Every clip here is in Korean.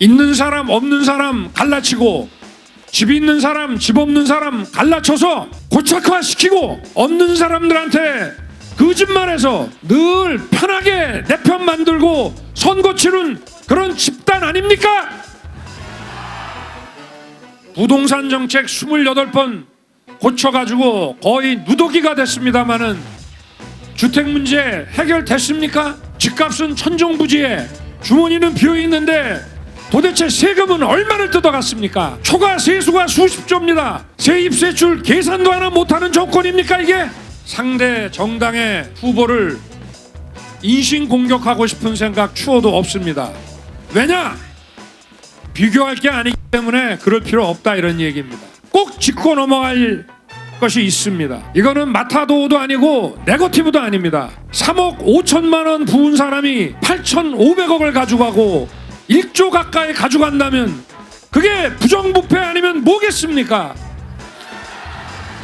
있는 사람 없는 사람 갈라치고 집 있는 사람 집 없는 사람 갈라쳐서 고착화시키고 없는 사람들한테 거짓말해서 늘 편하게 내 편 만들고 선거 치른 그런 집단 아닙니까? 부동산 정책 28번 고쳐가지고 거의 누더기가 됐습니다마는 주택 문제 해결됐습니까? 집값은 천정부지에 주머니는 비어 있는데 도대체 세금은 얼마를 뜯어갔습니까? 초과 세수가 수십 조입니다. 세입세출 계산도 하나 못하는 조건입니까 이게? 상대 정당의 후보를 인신 공격하고 싶은 생각 추호도 없습니다. 왜냐? 비교할 게 아니기 때문에 그럴 필요 없다 이런 얘기입니다. 꼭 짚고 넘어갈 것이 있습니다. 이거는 마타도도 아니고 네거티브도 아닙니다. 3억 5천만 원 부은 사람이 8,500억을 가져가고 1조 가까이 가져간다면 그게 부정부패 아니면 뭐겠습니까?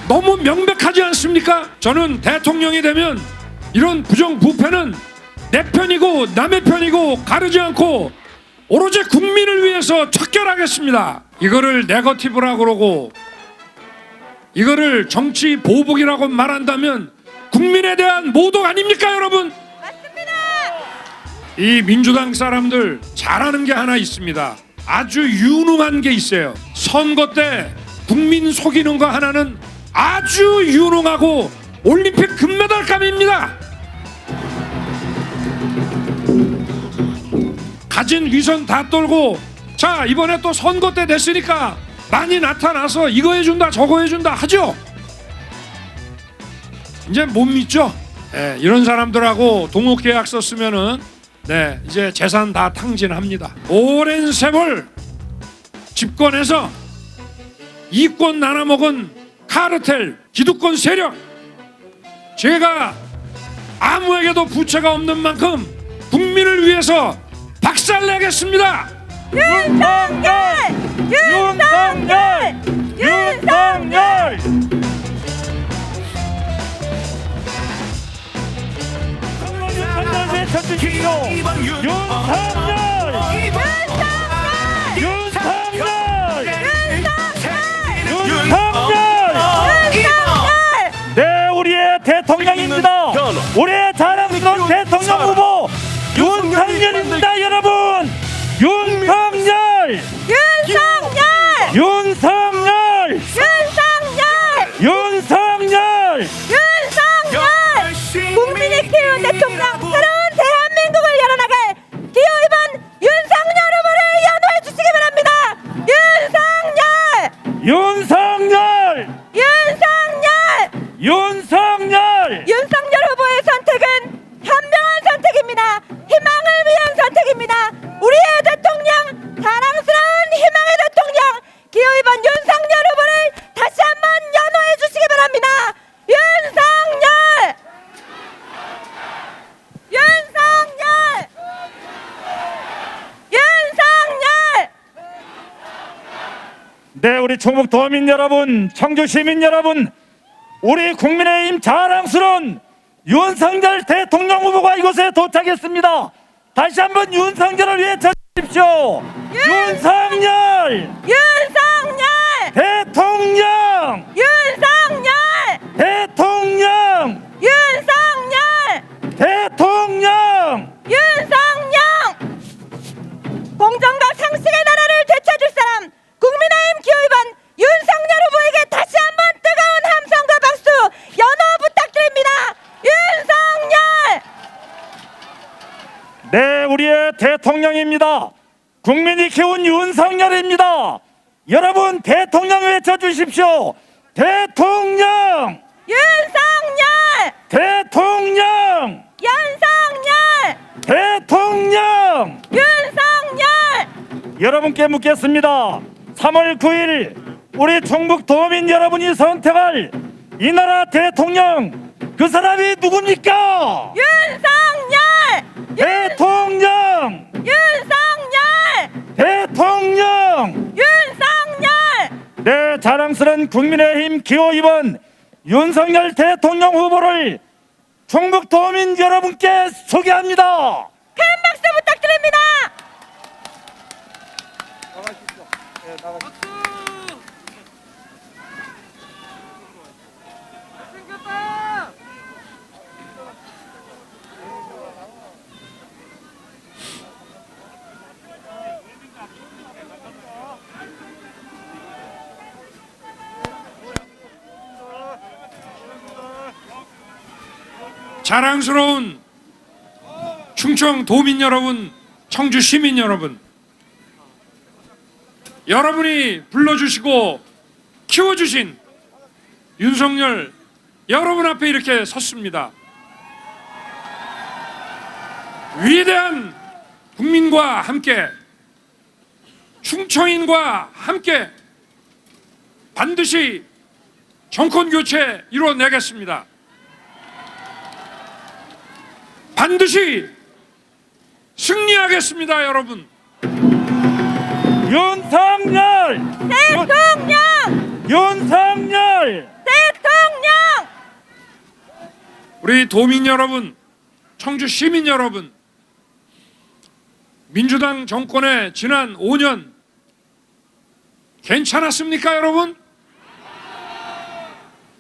너무 명백하지 않습니까? 저는 대통령이 되면 이런 부정부패는 내 편이고 남의 편이고 가르지 않고 오로지 국민을 위해서 척결하겠습니다. 이거를 네거티브라고 그러고 이거를 정치 보복이라고 말한다면 국민에 대한 모독 아닙니까 여러분? 이 민주당 사람들 잘하는 게 하나 있습니다. 아주 유능한 게 있어요. 선거 때 국민 속이는 거 하나는 아주 유능하고 올림픽 금메달감입니다. 가진 위선 다 떨고 자 이번에 또 선거 때 됐으니까 많이 나타나서 이거 해준다 저거 해준다 하죠. 이제 못 믿죠. 예, 이런 사람들하고 동업 계약서 쓰면은 네 이제 재산 다 탕진합니다. 오랜 세월 집권해서 이권 나눠먹은 카르텔 기득권 세력 제가 아무에게도 부채가 없는 만큼 국민을 위해서 박살내겠습니다. 윤석열! 윤석열! 쳐주십시오. 윤석열! 윤석열! 윤석열! 네, 우리의 대통령입니다. 우리의 자랑스러운 대통령 후보 윤석열입니다, 여러분. 충북 도민 여러분, 청주 시민 여러분, 우리 국민의힘 자랑스러운 윤석열 대통령 후보가 이곳에 도착했습니다. 다시 한번 윤석열을 위해 쳐주십시오. 윤석열 윤석열! 대통령 윤석열! 대통령 윤석열! 대통령 대통령입니다. 국민이 키운 윤석열입니다. 여러분 대통령 외쳐주십시오. 대통령, 윤석열! 대통령, 윤석열! 대통령. 윤석열! 여러분께 묻겠습니다. 3월 9일 우리 충북 도민 여러분이 선택할 이 나라 대통령 그 사람이 누굽니까? 윤석열! 대통령, 윤석열! 대통령. 윤석열! 네, 자랑스러운 국민의힘 기호 2번 윤석열 대통령 후보를 충북 도민 여러분께 소개합니다. 큰 박수 부탁드립니다. 나가십시오. 예, 나가십시오. 자랑스러운 충청 도민 여러분, 청주 시민 여러분, 여러분이 불러주시고 키워주신 윤석열 여러분 앞에 이렇게 섰습니다. 위대한 국민과 함께 충청인과 함께 반드시 정권 교체 이루어내겠습니다. 반드시 승리하겠습니다, 여러분. 윤석열! 대통령! 윤석열! 대통령! 우리 도민 여러분, 청주 시민 여러분, 민주당 정권의 지난 5년 괜찮았습니까, 여러분?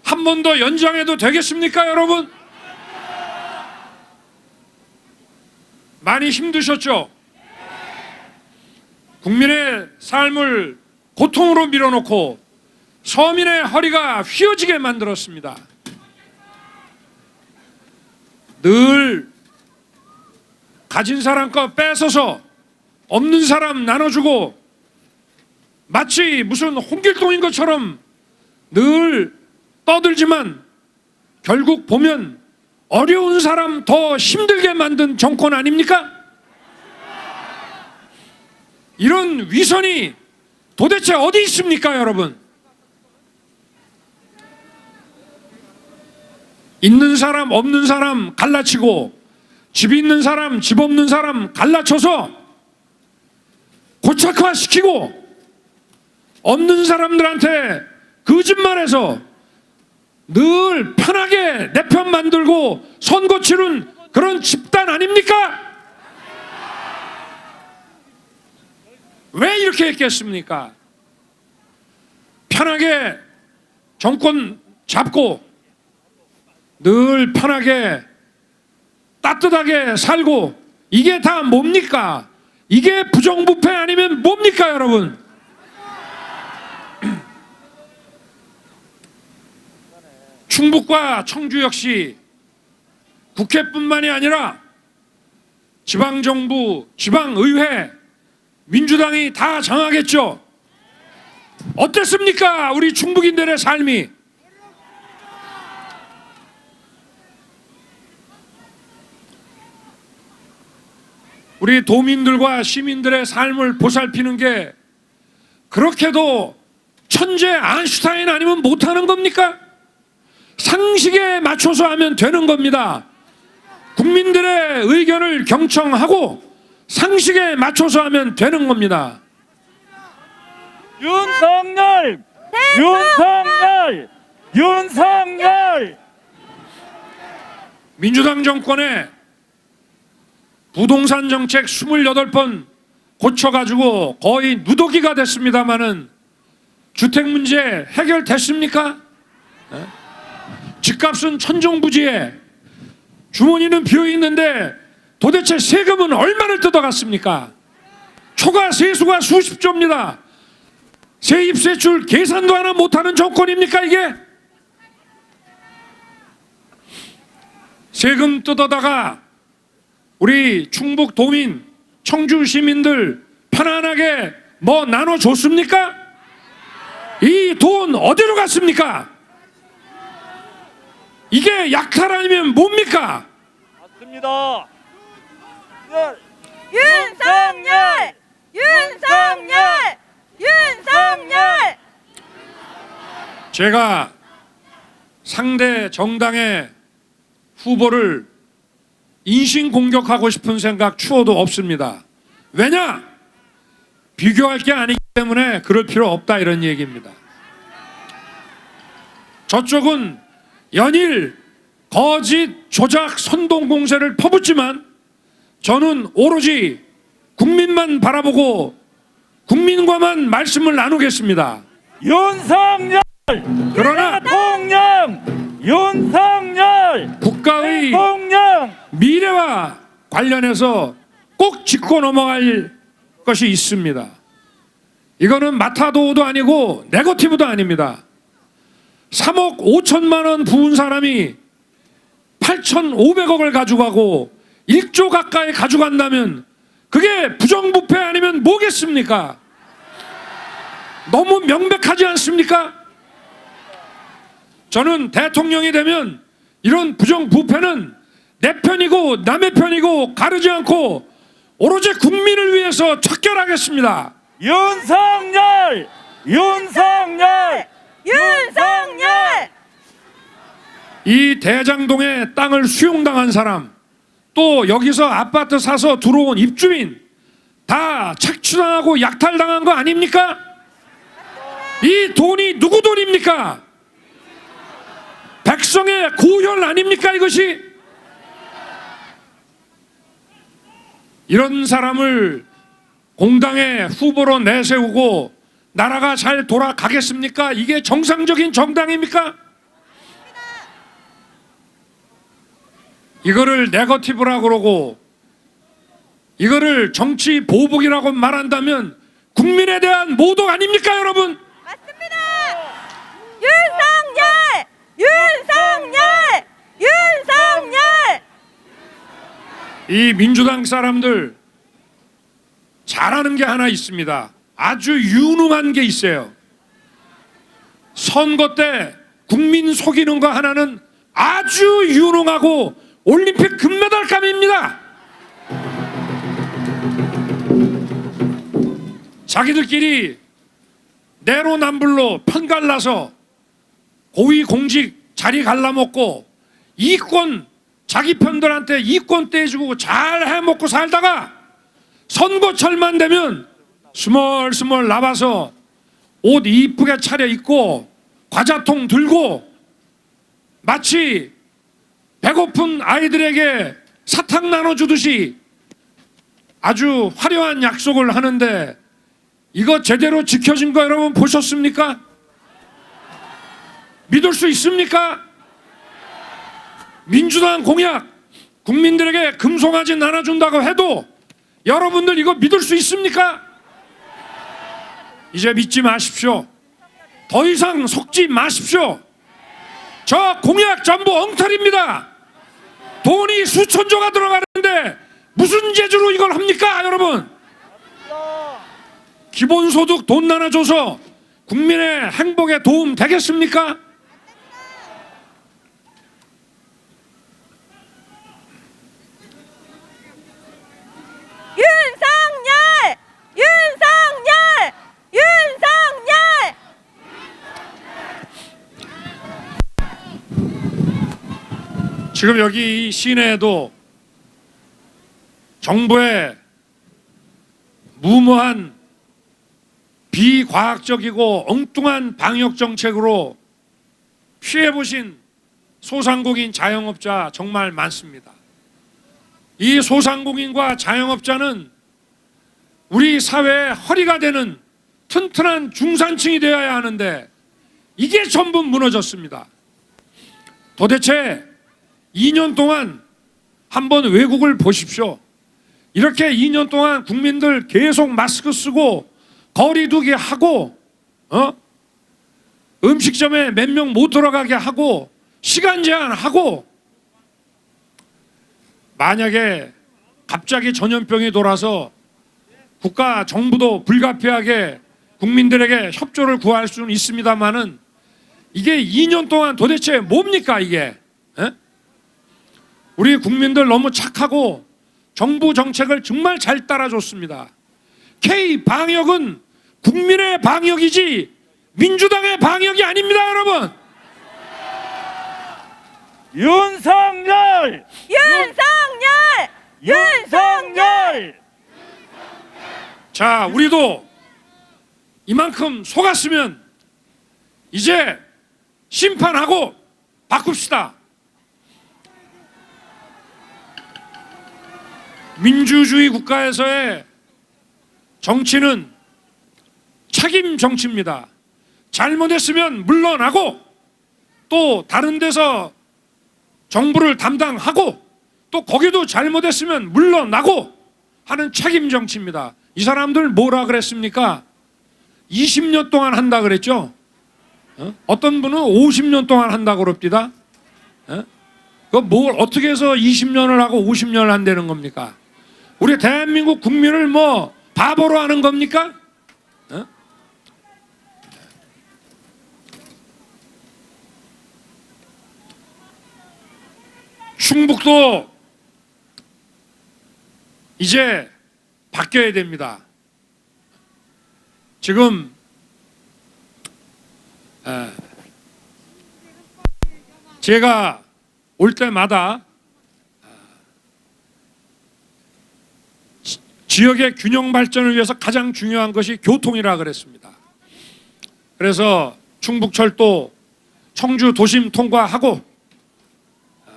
한 번 더 연장해도 되겠습니까, 여러분? 많이 힘드셨죠? 국민의 삶을 고통으로 밀어놓고 서민의 허리가 휘어지게 만들었습니다. 늘 가진 사람 거 뺏어서 없는 사람 나눠주고 마치 무슨 홍길동인 것처럼 늘 떠들지만 결국 보면 어려운 사람 더 힘들게 만든 정권 아닙니까? 이런 위선이 도대체 어디 있습니까, 여러분? 있는 사람 없는 사람 갈라치고 집 있는 사람 집 없는 사람 갈라쳐서 고착화 시키고 없는 사람들한테 거짓말해서 늘 편하게 내 편 만들고 선거 치른 그런 집단 아닙니까? 왜 이렇게 했겠습니까? 편하게 정권 잡고 늘 편하게 따뜻하게 살고 이게 다 뭡니까? 이게 부정부패 아니면 뭡니까, 여러분? 충북과 청주 역시 국회뿐만이 아니라 지방정부, 지방의회, 민주당이 다 정하겠죠. 어땠습니까? 우리 충북인들의 삶이. 우리 도민들과 시민들의 삶을 보살피는 게 그렇게도 천재 아인슈타인 아니면 못하는 겁니까? 상식에 맞춰서 하면 되는 겁니다. 국민들의 의견을 경청하고 상식에 맞춰서 하면 되는 겁니다. 윤석열! 윤석열! 윤석열! 민주당 정권에 부동산 정책 28번 고쳐가지고 거의 누더기가 됐습니다마는 주택 문제 해결됐습니까? 네? 집값은 천정부지에 주머니는 비어 있는데 도대체 세금은 얼마를 뜯어갔습니까? 초과 세수가 수십조입니다. 세입세출 계산도 하나 못하는 정권입니까 이게? 세금 뜯어다가 우리 충북 도민, 청주 시민들 편안하게 뭐 나눠줬습니까? 이 돈 어디로 갔습니까? 이게 약탈 아니면 뭡니까? 맞습니다. 윤석열! 윤석열! 윤석열! 제가 상대 정당의 후보를 인신 공격하고 싶은 생각 추호도 없습니다. 왜냐? 비교할 게 아니기 때문에 그럴 필요 없다 이런 얘기입니다. 저쪽은 연일 거짓 조작 선동 공세를 퍼붓지만 저는 오로지 국민만 바라보고 국민과만 말씀을 나누겠습니다. 윤석열 그러나 대통령 윤석열 국가의 대통령 미래와 관련해서 꼭 짚고 넘어갈 것이 있습니다. 이거는 마타도도 아니고 네거티브도 아닙니다. 3억 5천만 원 부은 사람이 8,500억을 가져가고 1조 가까이 가져간다면 그게 부정부패 아니면 뭐겠습니까? 너무 명백하지 않습니까? 저는 대통령이 되면 이런 부정부패는 내 편이고 남의 편이고 가르지 않고 오로지 국민을 위해서 척결하겠습니다. 윤석열 윤석열 윤석열 이 대장동에 땅을 수용당한 사람, 또 여기서 아파트 사서 들어온 입주민 다 착취당하고 약탈당한 거 아닙니까? 이 돈이 누구 돈입니까? 백성의 고혈 아닙니까 이것이? 이런 사람을 공당의 후보로 내세우고 나라가 잘 돌아가겠습니까? 이게 정상적인 정당입니까? 이거를 네거티브라고 그러고 이거를 정치 보복이라고 말한다면 국민에 대한 모독 아닙니까 여러분? 맞습니다. 윤석열 윤석열 윤석열 이 민주당 사람들 잘하는 게 하나 있습니다. 아주 유능한 게 있어요. 선거 때 국민 속이는 거 하나는 아주 유능하고 올림픽 금메달감입니다. 자기들끼리 내로남불로 편갈라서 고위 공직 자리 갈라먹고 이권 자기 편들한테 이권 떼주고 잘 해먹고 살다가 선거철만 되면 스멀스멀 나와서 옷 이쁘게 차려입고 과자통 들고 마치 배고픈 아이들에게 사탕 나눠주듯이 아주 화려한 약속을 하는데 이거 제대로 지켜진 거 여러분 보셨습니까? 믿을 수 있습니까? 민주당 공약 국민들에게 금송아지 나눠준다고 해도 여러분들 이거 믿을 수 있습니까? 이제 믿지 마십시오. 더 이상 속지 마십시오. 저 공약 전부 엉터리입니다. 돈이 수천조가 들어가는데 무슨 재주로 이걸 합니까, 여러분? 기본소득 돈 나눠줘서 국민의 행복에 도움 되겠습니까? 윤석열 윤석열 지금 여기 이 시내에도 정부의 무모한 비과학적이고 엉뚱한 방역 정책으로 피해 보신 소상공인 자영업자 정말 많습니다. 이 소상공인과 자영업자는 우리 사회의 허리가 되는 튼튼한 중산층이 되어야 하는데 이게 전부 무너졌습니다. 도대체 2년 동안 한번 외국을 보십시오. 이렇게 2년 동안 국민들 계속 마스크 쓰고 거리두기 하고 어? 음식점에 몇 명 못 들어가게 하고 시간 제한하고 만약에 갑자기 전염병이 돌아서 국가 정부도 불가피하게 국민들에게 협조를 구할 수는 있습니다만은 이게 2년 동안 도대체 뭡니까 이게? 에? 우리 국민들 너무 착하고 정부 정책을 정말 잘 따라줬습니다. K 방역은 국민의 방역이지 민주당의 방역이 아닙니다, 여러분. 윤석열 윤석열 윤석열 자, 우리도 이만큼 속았으면 이제 심판하고 바꿉시다. 민주주의 국가에서의 정치는 책임 정치입니다. 잘못했으면 물러나고 또 다른 데서 정부를 담당하고 또 거기도 잘못했으면 물러나고 하는 책임 정치입니다. 이 사람들 뭐라 그랬습니까? 20년 동안 한다 그랬죠. 어? 어떤 분은 50년 동안 한다 그럽니다. 어? 그뭘 어떻게 해서 20년을 하고 50년을 한다는 겁니까? 우리 대한민국 국민을 뭐 바보로 하는 겁니까? 어? 충북도 이제 바뀌어야 됩니다. 지금 에, 제가 올 때마다 지- 지역의 균형 발전을 위해서 가장 중요한 것이 교통이라 그랬습니다. 그래서 충북철도 청주 도심 통과하고 어,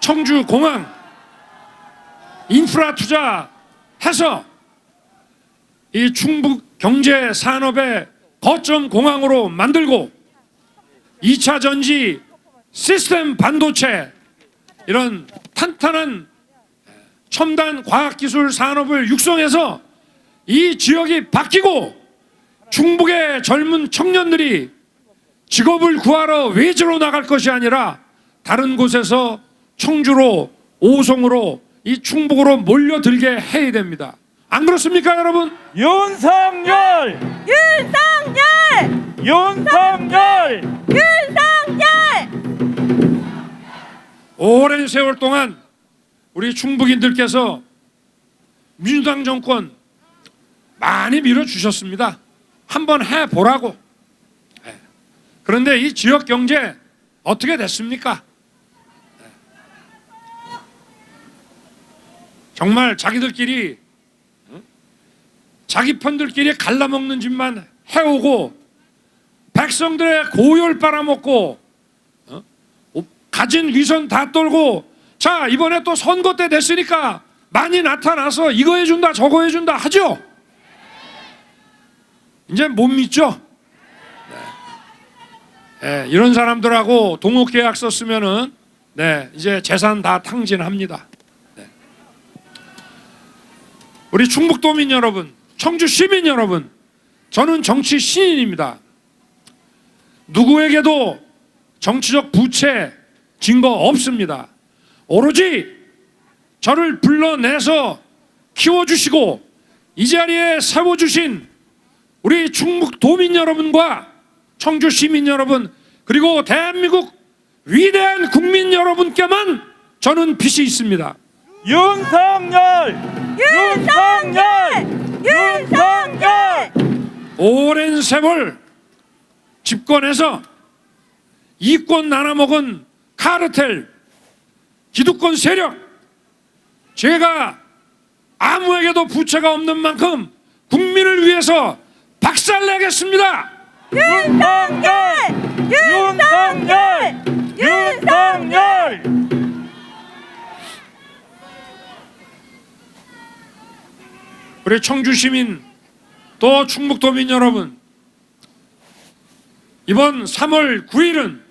청주 공항 인프라 투자해서 이 충북 경제 산업의 거점 공항으로 만들고 2차 전지 시스템 반도체 이런 탄탄한 첨단 과학기술 산업을 육성해서 이 지역이 바뀌고 충북의 젊은 청년들이 직업을 구하러 외지로 나갈 것이 아니라 다른 곳에서 청주로 오송으로 이 충북으로 몰려들게 해야 됩니다. 안 그렇습니까, 여러분? 윤석열! 윤석열! 윤석열! 윤석열! 오랜 세월 동안 우리 충북인들께서 민주당 정권 많이 밀어주셨습니다. 한번 해보라고. 예. 그런데 이 지역 경제 어떻게 됐습니까? 예. 정말 자기들끼리 어? 자기 편들끼리 갈라먹는 짓만 해오고 백성들의 고열 빨아먹고 가진 위선 다 떨고 자 이번에 또 선거 때 됐으니까 많이 나타나서 이거 해준다 저거 해준다 하죠 이제 못 믿죠 네. 예, 이런 사람들하고 동업계약 썼으면은 네 이제 재산 다 탕진합니다 네. 우리 충북도민 여러분 청주 시민 여러분 저는 정치 신인입니다 누구에게도 정치적 부채 증거 없습니다. 오로지 저를 불러내서 키워주시고 이 자리에 세워주신 우리 충북 도민 여러분과 청주 시민 여러분 그리고 대한민국 위대한 국민 여러분께만 저는 빚이 있습니다. 윤석열! 윤석열! 윤석열! 오랜 세월 집권해서 이권 나눠먹은 카르텔 기득권 세력 제가 아무에게도 부채가 없는 만큼 국민을 위해서 박살내겠습니다. 윤석열! 윤석열! 윤석열! 우리 청주 시민 또 충북도민 여러분 이번 3월 9일은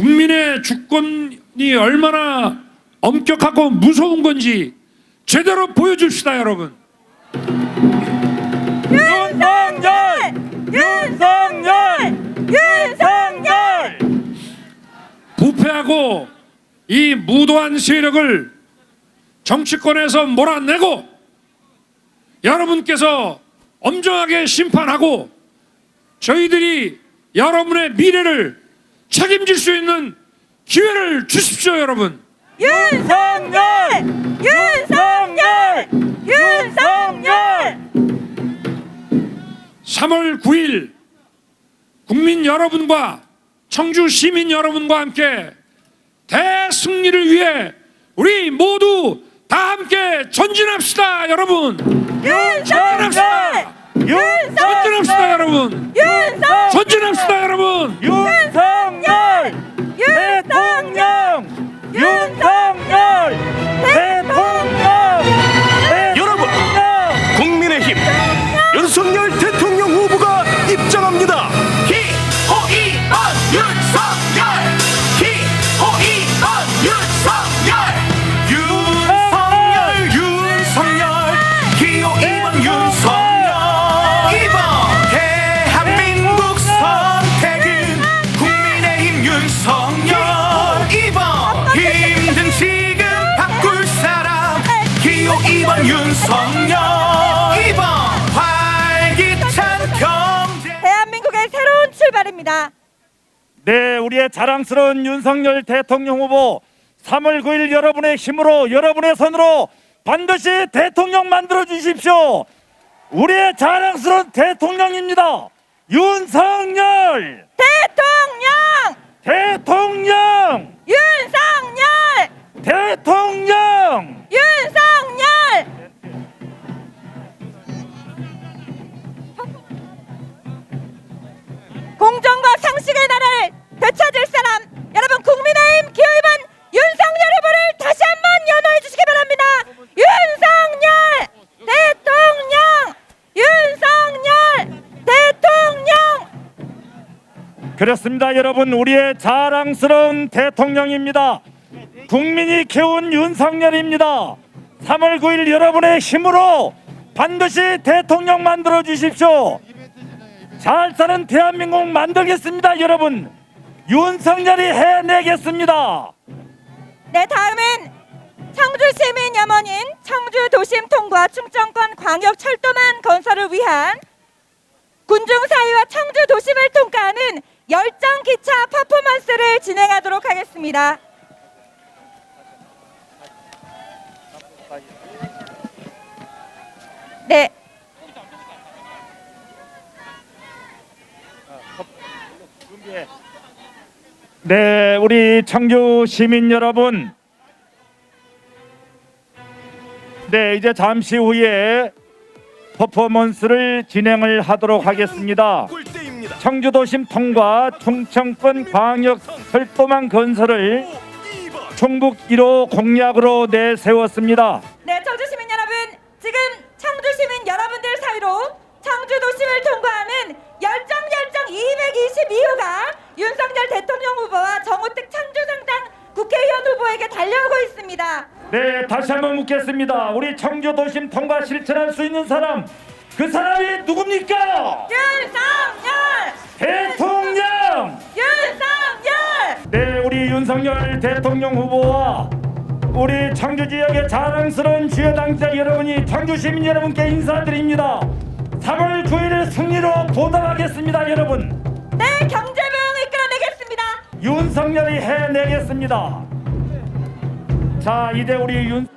국민의 주권이 얼마나 엄격하고 무서운 건지 제대로 보여줍시다 여러분 윤석열! 윤석열! 윤석열! 부패하고 이 무도한 세력을 정치권에서 몰아내고 여러분께서 엄정하게 심판하고 저희들이 여러분의 미래를 책임질 수 있는 기회를 주십시오 여러분 윤석열! 윤석열! 윤석열! 3월 9일 국민 여러분과 청주 시민 여러분과 함께 대승리를 위해 우리 모두 다 함께 전진합시다 여러분 윤석열! 전진합시다 여러분 윤석열! 전진합시다 여러분 윤석열! 대통령! 윤석열! 대통령! 여러분! 국민의힘 네, 우리의 자랑스러운 윤석열 대통령 후보 3월 9일 여러분의 힘으로 여러분의 손으로 반드시 대통령 만들어 주십시오. 우리의 자랑스러운 대통령입니다. 윤석열 대통령 그렇습니다, 여러분. 우리의 자랑스러운 대통령입니다. 국민이 키운 윤석열입니다. 3월 9일 여러분의 힘으로 반드시 대통령 만들어 주십시오. 잘 사는 대한민국 만들겠습니다, 여러분. 윤석열이 해내겠습니다. 네, 다음은 청주 시민 염원인 청주 도심 통과 충청권 광역 철도망 건설을 위한 군중 사회와 청주 도심을 통과하는 열정 기차 퍼포먼스를 진행하도록 하겠습니다. 네, 네, 우리 청주 시민 여러분. 네, 이제 잠시 후에 퍼포먼스를 진행을 하도록 하겠습니다. 청주도심 통과 충청권 광역 철도망 건설을 2번 충북 1호 공약으로 내세웠습니다. 네, 청주 시민 여러분, 지금 청주 시민 여러분들 사이로 청주 도심을 통과하는 열정 열정 222호가 윤석열 대통령 후보와 정우택 청주상당 국회의원 후보에게 달려오고 있습니다. 네, 다시 한번 묻겠습니다. 우리 청주 도심 통과 실천할 수 있는 사람, 그 사람이 누굽니까? 윤석열! 대통령! 윤석열! 네, 우리 윤석열 대통령 후보와 우리 청주 지역의 자랑스러운 주요 당사 여러분이 청주 시민 여러분께 인사드립니다. 3월 9일 승리로 보답하겠습니다, 여러분. 네, 경제부흥 이끌어내겠습니다. 윤석열이 해내겠습니다. 자, 이제 우리 윤